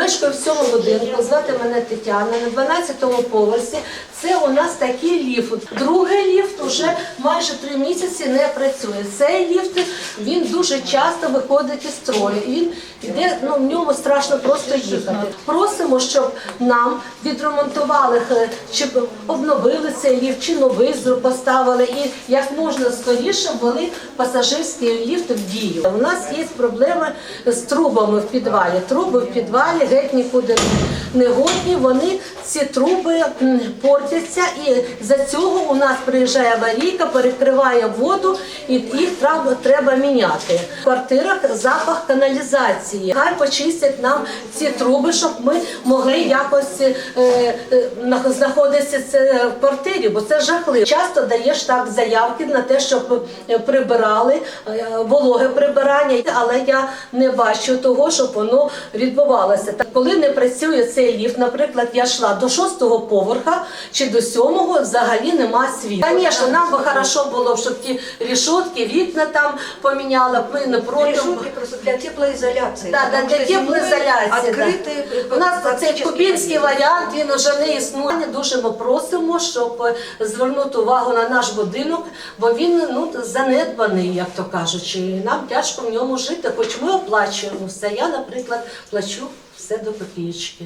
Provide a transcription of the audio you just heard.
мешкаю в цьому будинку, звати мене Тетяна, на 12-му поверсі. Це у нас такий ліфт. Другий уже майже три місяці не працює. Цей ліфт він дуже часто виходить із строю. Він іде, ну в ньому страшно просто їхати. Просимо, щоб нам відремонтували, е, щоб обновили цей ліфт, чи новий поставили, і як можна скоріше ввели пасажирський ліфт в дію. У нас є проблеми з трубами в підвалі. Труби в підвалі геть нікуди не годні. Вони ці труби портяться, і за цього у нас приїжджає аварійка, перекриває воду, і їх треба, треба міняти. В квартирах запах каналізації. Хай почистять нам ці труби, щоб ми могли якось е, е, знаходитися це в квартирі, бо це жахливо. Часто даєш так заявки на те, щоб е, прибирали е, вологе прибирання, але я не бачу того, щоб воно відбувалося. Так, коли не працює цей ліфт, наприклад, я йшла до шостого поверха чи до сьомого, взагалі нема світла. Звісно, нам би хорошо було, щоб ті рішотки, вікна там поміняли, б ми не проти. Решетки просто для теплоизоляции. Да, да, для теплоізоляції. Открытые Да. У нас цей кубінський варіант, він уже не існує. Дуже ми просимо, щоб звернути увагу на наш будинок, бо він ну занедбаний, як то кажучи. І Нам тяжко в ньому жити, хоч ми оплачуємо все. Я, наприклад, плачу все до копієчки.